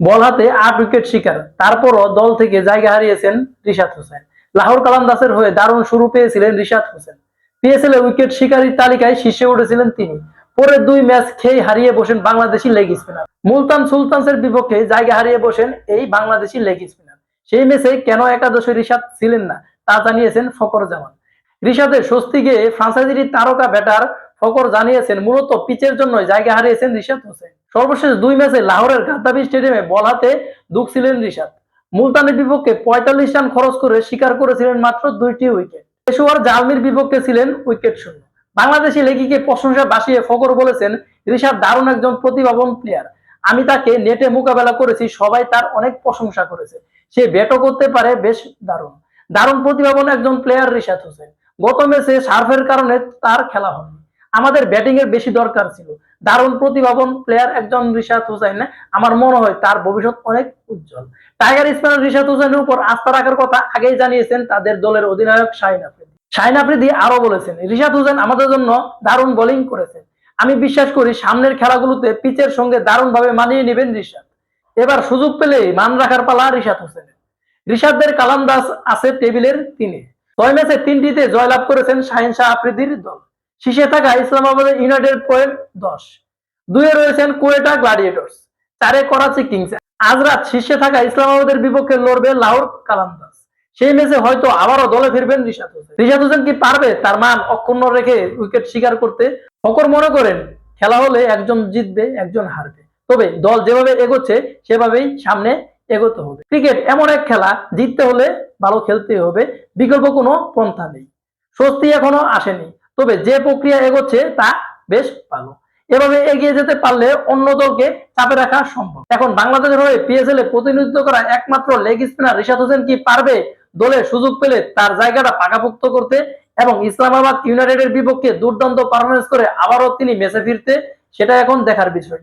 বল হাতে আট উইকেট শিকার। তারপরও দল থেকে জায়গা হারিয়েছেন রিশাদ হোসেন। লাহোর কালান্দাসের হয়ে দারুণ শুরু পেয়েছিলেন রিশাদ হোসেন। পিএসএল এ উইকেট শিকারীর তালিকায় শীর্ষে উঠেছিলেন তিনি। পরের দুই ম্যাচ খেয়ে হারিয়ে বসেন বাংলাদেশি লেগ স্পিনার। মুলতান সুলতানসের বিপক্ষে জায়গা হারিয়ে বসেন এই বাংলাদেশি লেগ স্পিনার। সেই ম্যাচে কেন একাদশে রিশাদ ছিলেন না তা জানিয়েছেন ফকর জামান রিশাদের স্বস্তি গিয়ে ফ্রান্সাইজির তারকা ব্যাটার ফকর জানিয়েছেন, মূলত পিচের জন্য জায়গা হারিয়েছেন রিশাদ হোসেন। সর্বশেষ দুই ম্যাচে লাহোরের গাদ্দাফি স্টেডিয়ামে বল হাতে দুঃখছিলেন রিশাদ মুলতানের বিপক্ষে পঁয়তাল্লিশ রান খরচ করে শিকার করেছিলেন মাত্র দুইটি উইকেট। পেশোয়ার জালমির বিপক্ষে ছিলেন উইকেট শূন্য। বাংলাদেশি লেগিকে প্রশংসা বাসিয়ে ফকর বলেছেন ঋষাদ দারুণ একজন প্রতিভাবান প্লেয়ার আমি তাকে নেটে মোকাবেলা করেছি, সবাই তার অনেক প্রশংসা করেছে। সে ব্যাটও করতে পারে, বেশ দারুণ। দারুণ প্রতিভাবান একজন প্লেয়ার রিশাদ হোসেন। গত ম্যাচে সার্ভের কারণে তার খেলা হয়নি। আমাদের ব্যাটিং এর বেশি দরকার ছিল। দারুণ প্রতিভাবান প্লেয়ার একজন রিশাদ হোসেন আমার মনে হয় তার ভবিষ্যৎ অনেক উজ্জ্বল। টাইগার স্পিনার রিশাদ হোসেনের উপর আস্থা রাখার কথা আগেই জানিয়েছেন তাদের দলের অধিনায়ক শাহিন আফ্রিদি। শাহিন আফ্রিদি আরও বলেছেন, রিশাদ হোসেন আমাদের জন্য দারুণ বোলিং করেছেন। আমি বিশ্বাস করি সামনের খেলাগুলোতে পিচের সঙ্গে দারুণভাবে মানিয়ে নেবেন রিশাদ। এবার সুযোগ পেলে মান রাখার পালা রিশাদ হোসেনের রিশাদদের কালাম দাস আছে টেবিলের তিনে ছয় ম্যাচে তিনটিতে জয়লাভ করেছেন শাহিন শাহ আফ্রিদির দল। শীর্ষে থাকা ইসলামাবাদ ইউনাইটেড পয়েন্ট দশ। দুয়ে রয়েছেন কুয়েটা গ্লাডিয়েটর্স। চারে করাচি কিংস। আজ রাত শীর্ষে থাকা ইসলামাবাদের বিপক্ষে লড়বে লাহোর কালান্দাস সেই ম্যাচে হয়তো আবারও দলে ফিরবেন রিশাদ হোসেন। রিশাদ হোসেন কি পারবে? তার মান অক্ষুণ্ণ রেখে উইকেট শিকার করতে ফকর মনে করেন, খেলা হলে একজন জিতবে, একজন হারবে। তবে দল যেভাবে এগোচ্ছে, সেভাবেই সামনে এগোতে হবে। ক্রিকেট এমন এক খেলা, জিততে হলে ভালো খেলতে হবে, বিকল্প কোনো পন্থা নেই। স্বস্তি এখনও আসেনি। তবে যে প্রক্রিয়া এগোচ্ছে তা বেশ ভালো। এভাবে এগিয়ে যেতে পারলে অন্য দলকে চাপে রাখা সম্ভব। এখন বাংলাদেশের হয়ে পিএসএল এ প্রতিনিধিত্ব করা একমাত্র লেগ স্পিনার রিশাদ হোসেন কি পারবে দলে সুযোগ পেলে তার জায়গাটা পাকাপোক্ত করতে এবং ইসলামাবাদ ইউনাইটেডের বিপক্ষে দুর্দান্ত পারফরমেন্স করে আবারও তিনি মেসে ফিরতে? সেটা এখন দেখার বিষয়।